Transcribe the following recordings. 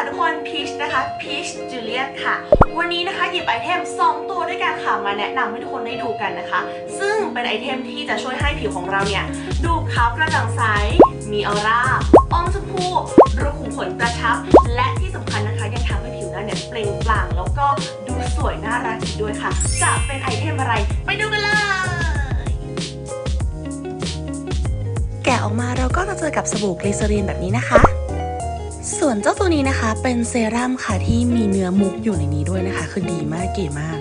ค่ะทุกคนพีชนะคะพีชจูเลียตค่ะ วันนี้นะคะหยิบไอเทม 2 ตัวด้วยกันค่ะมาแนะนำให้ทุกคนได้ดูกันนะคะ ซึ่งเป็นไอเทมที่จะช่วยให้ผิวของเราเนี่ย ดูขาวกระจ่างใส มีออร่าอมชมพูรูขุมขนกระชับ และที่สำคัญนะคะยังทำให้ผิวหน้าเนี่ยเปล่งปลั่งแล้วก็ดูสวยน่ารักอีกด้วยค่ะ จะเป็นไอเทมอะไรไปดูกันเลยแกะออกมาเราก็จะเจอกับสบู่กลีเซอรีนแบบนี้นะคะ ส่วนเจ้าตัวนี้นะคะ เป็นเซรั่มค่ะที่มีเนื้อมุกอยู่ในนี้ด้วยนะคะ คือดีมากเก๋มาก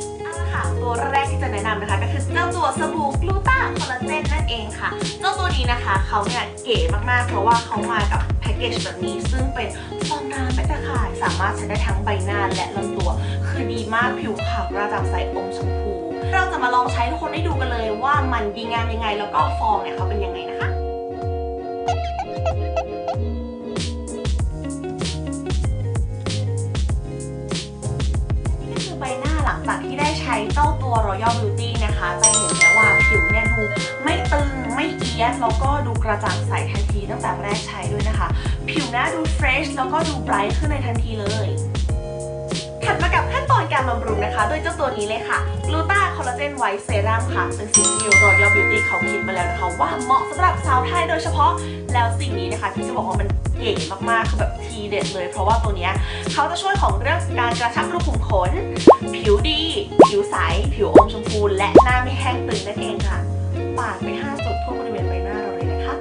ค่ะตัวแรกที่จะแนะนำนะคะ ก็คือเจ้าตัวสบู่กลูต้าคอลลาเจนนั่นเองค่ะเจ้าตัวนี้นะคะเขาเนี่ยเก๋มากๆ เพราะว่าเขามากับแพ็กเกจแบบนี้ ซึ่งเป็นฟองน้ำเป็นตะข่ายสามารถใช้ได้ทั้งใบหน้าและลำตัว คือดีมากผิวขาวกระจ่างใสอมชมพู เราจะมาลองใช้ทุกคนได้ดูกันเลยว่ามันดีงามยังไงแล้วก็ฟองเนี่ยเขาเป็นยังไงนะคะ จ้าตัว Royal Beauty นะคะ จะเห็นแลยว่าผิวเนี่ยดูไม่ตึงไม่เอียดแล้วก็ดูกระจ่างใสทันทีตั้งแต่แรกใช้ด้วยนะคะ ผิวหน้าดูเฟรชแล้วก็ดูไบรท์ขึ้นในทันทีเลย รุงนะคะโดยเจ้าตัวนี้เลยค่ะกลูตาคอลลาเจนไวท์เซรั่มค่ะ เป็นสิ่งที่ Royal Beauty เขาคิดมาแล้วนะคะ ว่าเหมาะสำหรับสาวไทยโดยเฉพาะแล้วสิ่งนี้นะคะ ที่จะบอกว่ามันเก๋มากๆคือแบบทีเด็ดเลย เพราะว่าตัวนี้เขาจะช่วยของเรื่องการกระชับรูขุมขน ผิวดี ผิวใส ผิวอมชมพู และหน้าไม่แห้งตึงนั่นเองค่ะ ปาดไป 5 จุดทั่วบริเวณใบหน้าเราเลยนะคะ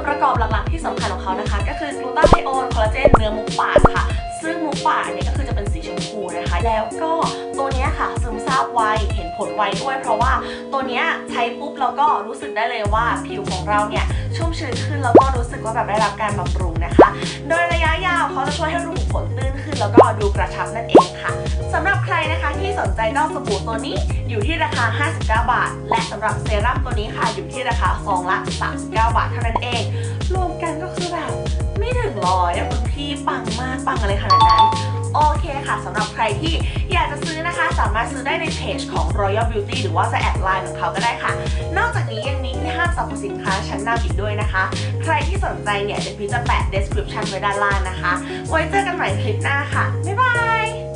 วนประกอบหลักๆที่สำคัญของเขานะคะ ก็คือกลูตาไทโอนคอลลาเจนเนื้อมุกปากค่ะ ซึ่งมุกปากเนี่ยก็คือจะเป็นสีชมพูนะคะ แล้วก็ตัวเนี้ยค่ะซึมซาบไวเห็นผลไวด้วย เพราะว่าตัวเนี้ยใช้ปุ๊บเราก็รู้สึกได้เลยว่าผิวของเราเนี่ยชุ่มชื้นขึ้นแล้วก็รู ก็แบบได้รับการบำรุงนะคะ โดยระยะยาวเขาจะช่วยให้รูขุมขนตื้นขึ้น แล้วก็ดูกระชับนั่นเองค่ะสำหรับใครนะคะที่สนใจเจ้าสบู่ตัวนี้อยู่ที่ราคา 59 บาท และสำหรับเซรั่มตัวนี้ค่ะอยู่ที่ราคาซองละ 39 บาทเท่านั้นเอง รวมกันก็คือแบบไม่ถึงร้อยอะคุณพี่ปังมากปังอะไรขนาดนั้น โอเคค่ะสำหรับใครที่อยากจะซื้อนะคะ สามารถซื้อได้ในเพจของ Royal Beauty หรือว่าจะแอดไลน์ของเขาก็ได้ค่ะ นอกจากนี้ยังมีที่ห้างสรรพสินค้าชั้นนำอีกด้วยนะคะ ใครที่สนใจเนี่ยเดี๋ยวพี่จะแปะ description ไว้ด้านล่างนะคะ ไว้เจอกันใหม่คลิปหน้าค่ะ บ๊ายบาย